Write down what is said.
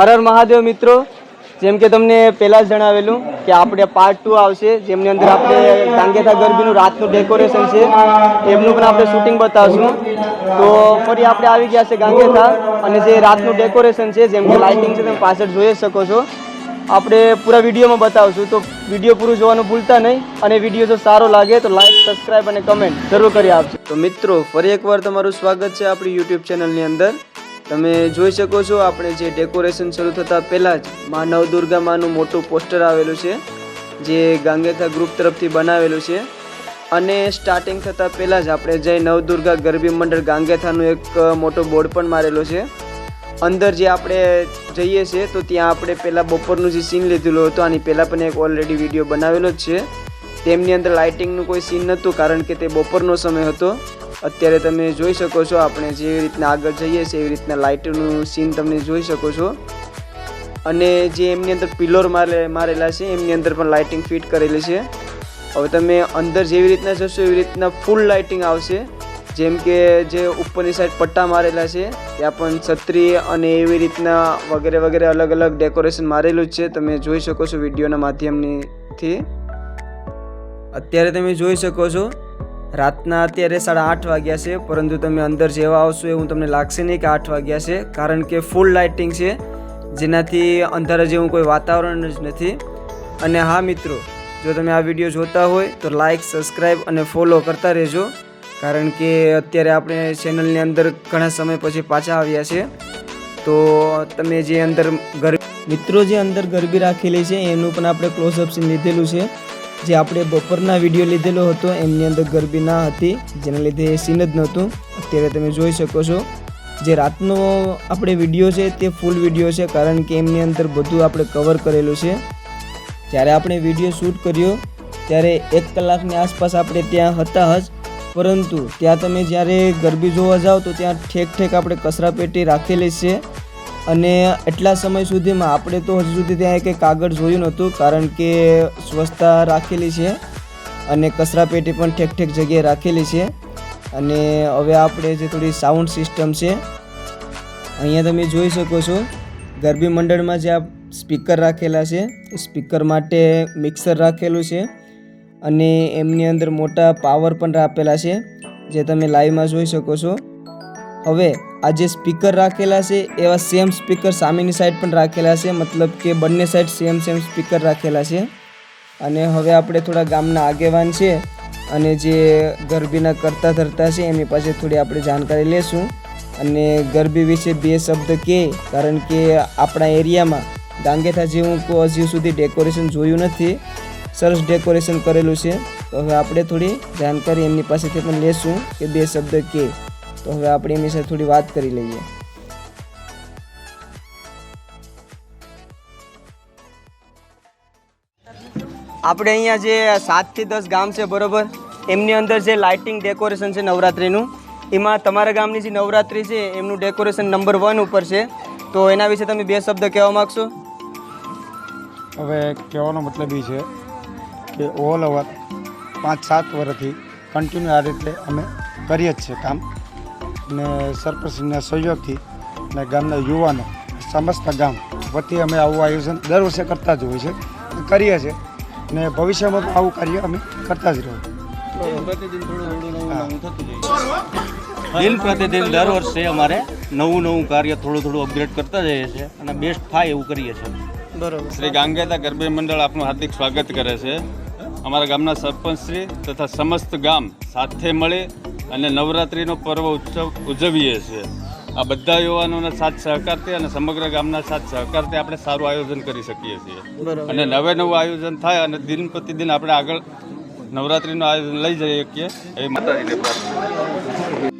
હર હર મહાદેવ મિત્રો. જેમ કે તમને પહેલાં જ જણાવેલું કે આપણે પાર્ટ ટુ આવશે, જેમની અંદર આપણે ડાંગેથા ગરબીનું રાતનું ડેકોરેશન છે, એમનું પણ આપણે શૂટિંગ બતાવશું. તો ફરી આપણે આવી ગયા છે ગાંગેથા અને જે રાતનું ડેકોરેશન છે, જેમ કે લાઇટિંગ છે, તમે પાછળ જોઈ શકો છો. આપણે પૂરા વિડીયોમાં બતાવશું. તો વીડિયો પૂરું જોવાનું ભૂલતા નહીં અને વીડિયો જો સારો લાગે તો લાઇક સબસ્ક્રાઇબ અને કમેન્ટ જરૂર કરી આપજો. તો મિત્રો, ફરી એકવાર તમારું સ્વાગત છે આપણી યુટ્યુબ ચેનલની અંદર. તમે જોઈ શકો છો, આપણે જે ડેકોરેશન શરૂ થતાં પહેલાં જ મા નવદુર્ગા માનું મોટું પોસ્ટર આવેલું છે, જે ગાંગેથા ગ્રુપ તરફથી બનાવેલું છે. અને સ્ટાર્ટિંગ થતાં પહેલાં જ આપણે જય નવદુર્ગા ગરબી મંડળ ગાંગેથાનું એક મોટો બોર્ડ પણ મારેલો છે. અંદર જે આપણે જઈએ છીએ, તો ત્યાં આપણે પહેલાં બપોરનું જે સીન લીધેલું હતું, આની પહેલાં પણ એક ઓલરેડી વીડિયો બનાવેલો જ છે. તેમની અંદર લાઇટિંગનું કોઈ સીન નહોતું, કારણ કે તે બપોરનો સમય હતો. અત્યારે તમે જોઈ શકો છો આપણે જેવી રીતના આગળ જઈએ છીએ, એવી રીતના લાઇટનું સીન તમે જોઈ શકો છો. અને જે એમની અંદર પિલોર મારે, મારેલા છે, એમની અંદર પણ લાઇટિંગ ફિટ કરેલી છે. હવે તમે અંદર જેવી રીતના જશો, એવી રીતના ફૂલ લાઇટિંગ આવશે. જેમ કે જે ઉપરની સાઈડ પટ્ટા મારેલા છે, ત્યાં પણ છત્રી અને એવી રીતના વગેરે વગેરે અલગ અલગ ડેકોરેશન મારેલું જ છે. તમે જોઈ શકો છો વિડીયોના માધ્યમથી. અત્યારે તમે જોઈ શકો છો રાતના અત્યારે સાડા આઠ વાગ્યા છે, પરંતુ તમે અંદર જેવા આવશો એવું તમને લાગશે નહીં કે આઠ વાગ્યા છે, કારણ કે ફૂલ લાઇટિંગ છે, જેનાથી અંધારા જેવું કોઈ વાતાવરણ જ નથી. અને હા મિત્રો, જો તમે આ વીડિયો જોતા હોય, તો લાઇક સબસ્ક્રાઈબ અને ફોલો કરતા રહેજો, કારણ કે અત્યારે આપણે ચેનલની અંદર ઘણા સમય પછી પાછા આવ્યા છે. તો તમે જે અંદર ગર મિત્રો, જે અંદર ગરબી રાખેલી છે, એનું પણ આપણે ક્લોઝઅપ સીન લીધેલું છે. જે આપણે બપોરના વીડિયો લીધેલો હતો, એમની અંદર ગરબી ના હતી, જેના લીધે એ સીન જ નહોતું. અત્યારે તમે જોઈ શકો છો, જે રાતનો આપણે વીડિયો છે, તે ફૂલ વીડિયો છે, કારણ કે એમની અંદર બધું આપણે કવર કરેલું છે. જ્યારે આપણે વીડિયો શૂટ કર્યો, ત્યારે એક કલાકની આસપાસ આપણે ત્યાં હતા જ, પરંતુ ત્યાં તમે જ્યારે ગરબી જોવા જાઓ તો ત્યાં ઠેક ઠેક આપણે કચરા પેટી રાખેલી છે. અને એટલા સમય સુધીમાં આપણે તો હજુ સુધી ત્યાં કંઈ કાગળ જોયું નહોતું, કારણ કે સ્વચ્છતા રાખેલી છે અને કચરાપેટી પણ ઠેક ઠેક જગ્યાએ રાખેલી છે. અને હવે આપણે જે થોડી સાઉન્ડ સિસ્ટમ છે, અહીંયા તમે જોઈ શકો છો, ગરબી મંડળમાં જે આ સ્પીકર રાખેલા છે સ્પીકર માટે મિક્સર રાખેલું છે અને એમની અંદર મોટા પાવર પણ આપેલા છે, જે તમે લાઈવમાં જોઈ શકો છો. હવે આ જે સ્પીકર રાખેલા છે, એવા સેમ સ્પીકર સામેની સાઈડ પણ રાખેલા છે, મતલબ કે બંને સાઈડ સેમ સેમ સ્પીકર રાખેલા છે. અને હવે આપણે થોડા ગામના આગેવાન છે અને જે ગરબીના કરતા ધરતા છે, એમની પાસે થોડી આપણે જાણકારી લેશું. અને ગરબી વિશે બે શબ્દ કહે કારણ કે આપણા એરિયામાં ગાંગેથા જેવું હજી સુધી ડેકોરેશન જોયું નથી. સરસ ડેકોરેશન કરેલું છે. તો હવે આપણે થોડી જાણકારી એમની પાસેથી પણ લેશું કે બે શબ્દ કે. તો હવે આપણે એમની સાથે થોડી વાત કરી લઈએ. આપણે અહીંયા જે સાતથી દસ ગામ છે બરોબર, એમની અંદર જે લાઇટિંગ ડેકોરેશન છે નવરાત્રિનું, એમાં તમારા ગામની જે નવરાત્રિ છે એમનું ડેકોરેશન નંબર વન ઉપર છે. તો એના વિશે તમે બે શબ્દ કહેવા માગશો? હવે કહેવાનો મતલબ એ છે કે ઓલ ઓવર પાંચ સાત વર્ષથી કન્ટિન્યુ આ રીતે અમે કરીએ જ છીએ કામ. ને સરપંચના સહયોગથી અને ગામના યુવાનો સમસ્ત ગામ વતી અમે આવું આયોજન દર વર્ષે કરતા જ હોય છે કરીએ છીએ ને ભવિષ્યમાં પણ આવું કાર્ય અમે કરતા જ રહ્યું દિન પ્રતિદિન દર વર્ષે અમારે નવું નવું કાર્ય થોડું થોડું અપગ્રેડ કરતા જઈએ છીએ અને બેસ્ટ થાય એવું કરીએ છીએ. બરોબર. શ્રી ગાંગેતા ગરબે મંડળ આપનું હાર્દિક સ્વાગત કરે છે. અમારા ગામના સરપંચ શ્રી તથા સમસ્ત ગામ સાથે મળી અને નવરાત્રિનો પર્વ ઉત્સવ ઉજવીએ છીએ. આ બધા યુવાનોના સાથ સહકારથી અને સમગ્ર ગામના સાથ સહકારથી આપણે સારું આયોજન કરી શકીએ છીએ. અને નવે નવું આયોજન થાય અને દિન પ્રતિદિન આપણે આગળ નવરાત્રિનું આયોજન લઈ જઈએ શકીએ એ માતાજીને પ્રાર્થના.